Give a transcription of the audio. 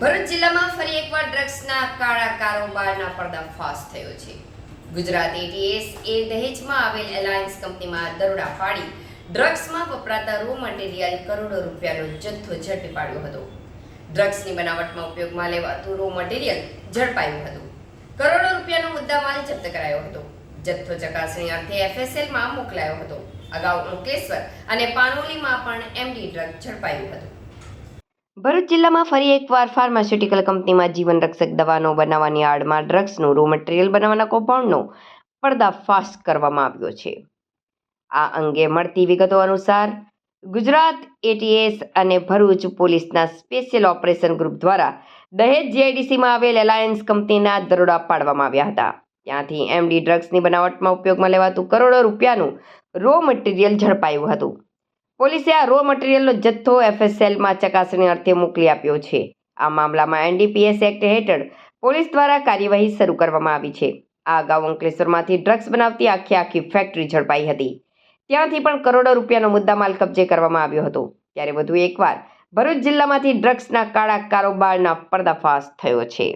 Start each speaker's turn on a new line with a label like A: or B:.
A: ભરૂચ જિલ્લામાં ફરી એકવાર ડ્રગ્સના કાળા કારોબારના પર્દાફાશ થયો છે. ગુજરાત એટીએસ એ દહેજમાં આવેલ એલાયન્સ કંપનીમાં દરોડા પાડી ડ્રગ્સમાં વપરાતા રો મટીરિયલ કરોડો રૂપિયાનો જથ્થો ઝડપી પાડ્યો હતો. ડ્રગ્સની બનાવટમાં ઉપયોગમાં લેવાતું રો મટીરિયલ ઝડપાયું હતું. કરોડો રૂપિયાનો મુદ્દામાલ જપ્ત કરાયો હતો. જથ્થો ચકાસણી અર્થે એફએસએલમાં મોકલાયો હતો. અગાઉ અંકલેશ્વર અને પાનોલીમાં પણ એમડી ડ્રગ ઝડપાયું હતું. ભરૂચ જિલ્લામાં ફરી એકવાર ફાર્માસ્યુટિકલ કંપનીમાં જીવન રક્ષક દવાનો બનાવવાની આડમાં ડ્રગ્સનું રો મટીરિયલ બનાવવાના કૌભાંડનો પર્દાફાશ કરવામાં આવ્યો છે. આ અંગે મળતી વિગતો અનુસાર, ગુજરાત એટીએસ અને ભરૂચ પોલીસના સ્પેશિયલ ઓપરેશન ગ્રુપ દ્વારા દહેજ જીઆઈડીસીમાં આવેલ એલાયન્સ કંપનીના દરોડા પાડવામાં આવ્યા હતા. ત્યાંથી એમડી ડ્રગ્સની બનાવટમાં ઉપયોગમાં લેવાતું કરોડો રૂપિયાનું રો મટીરિયલ ઝડપાયું હતું. પોલીસે આ રો મટીરિયલનો જથ્થો એફએસએલમાં ચકાસણી અર્થે મોકલી આપ્યો છે. આ મામલામાં એનડીપીએસ એક્ટ હેઠળ પોલીસ દ્વારા કાર્યવાહી શરૂ કરવામાં આવી છે. આ અગાઉ અંકલેશ્વરમાંથી ડ્રગ્સ બનાવતી આખી આખી ફેક્ટરી ઝડપાઈ હતી. ત્યાંથી પણ કરોડો રૂપિયાનો મુદ્દામાલ કબજે કરવામાં આવ્યો હતો. ત્યારે વધુ એકવાર ભરૂચ જિલ્લામાંથી ડ્રગ્સના કાળા કારોબારના પર્દાફાશ થયો છે.